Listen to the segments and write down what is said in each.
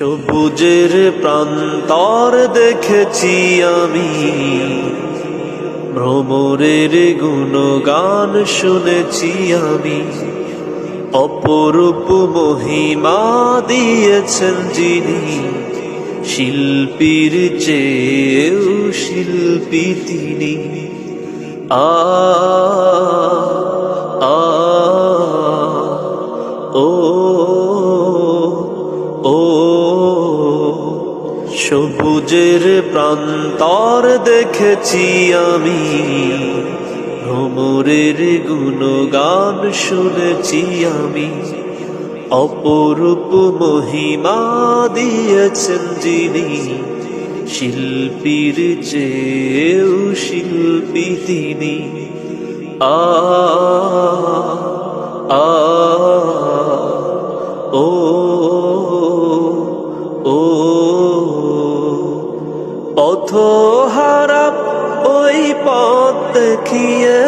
সবুজের প্রান্তর দেখেছি আমি। ভ্রমরের গুণগান শুনেছি আমি। অপরূপ মহিমা দিয়েছেন যিনি। শিল্পীর চেয়েও শিল্পী তিনি। আ সবুজের প্রান্তর দেখেছি আমি। ভ্রমরের গুণগান শুনেছি আমি। অপরূপ মহিমা দিয়েছেন যিনি। শিল্পীর চেয়েও শিল্পী তিনি। আ পথহারা ওই পথ দেখিয়ে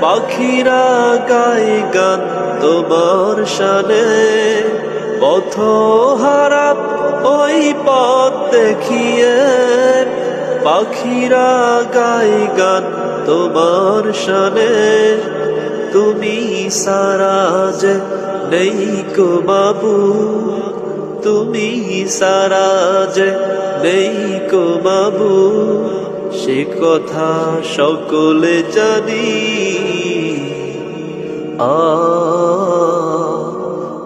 পাখিরা গায় গান তোমার শানে। পথহারা ওই পথ দেখিয়ে পাখিরা গায় গান তোমার শানে। তুমি সারা যে নেই কো বাবু। তুমি সারা যে নেই কো বাবু। সে কথা সকলে জানি। আ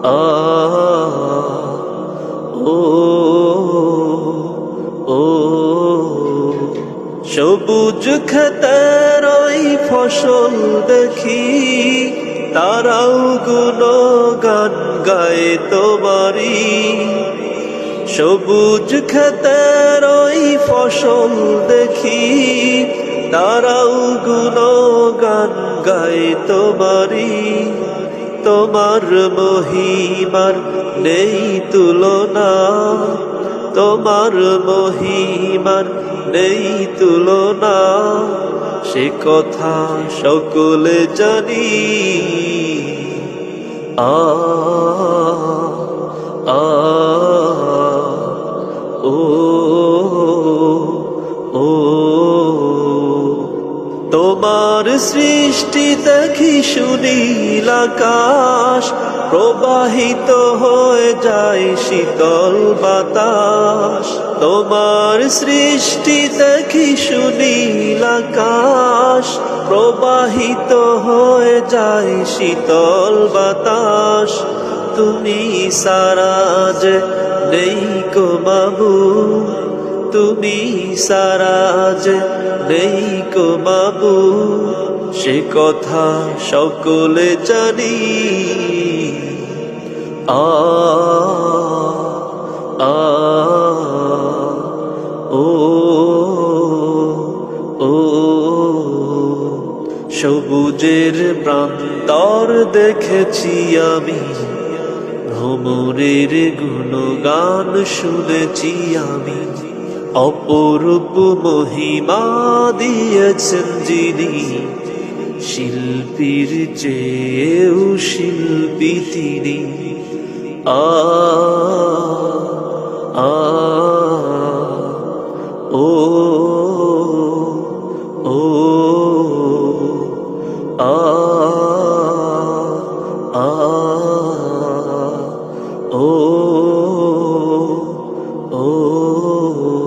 আ, ও ও। সবুজ ক্ষেতের ওই ফসল দেখি। তারাও গুণ গান গায়ে তোমারি সবুজ ক্ষেতের ওই ফসল দেখি, তারাও গুণ গান গায়ে তোমারি তোমার মহিমার নেই তুলনা, তোমার মহিমার নেই তুলনা। সে কথা সকলে জানি। আ আ, ও ও। তোমার সৃষ্টি দেখি সুনীল আকাশ, প্রবাহিত হয়ে যায় শীতল বাতাস। তোমার সৃষ্টি দেখি সুনীল আকাশ, প্রবাহিত হয়ে যায় শীতল বাতাস। তুমি সারাজ নেই কো বাবু, তুমি সারাজ নেই কো বাবু। সে কথা সকলে জানি। আ সবুজের প্রান্তর দেখেছি আমি। ভ্রমরের গুণগান শুনেছি আমি। অপরূপ মহিমা দিয়েছেন যিনি। শিল্পীর চেয়েও শিল্পী তিনি। আ আ ও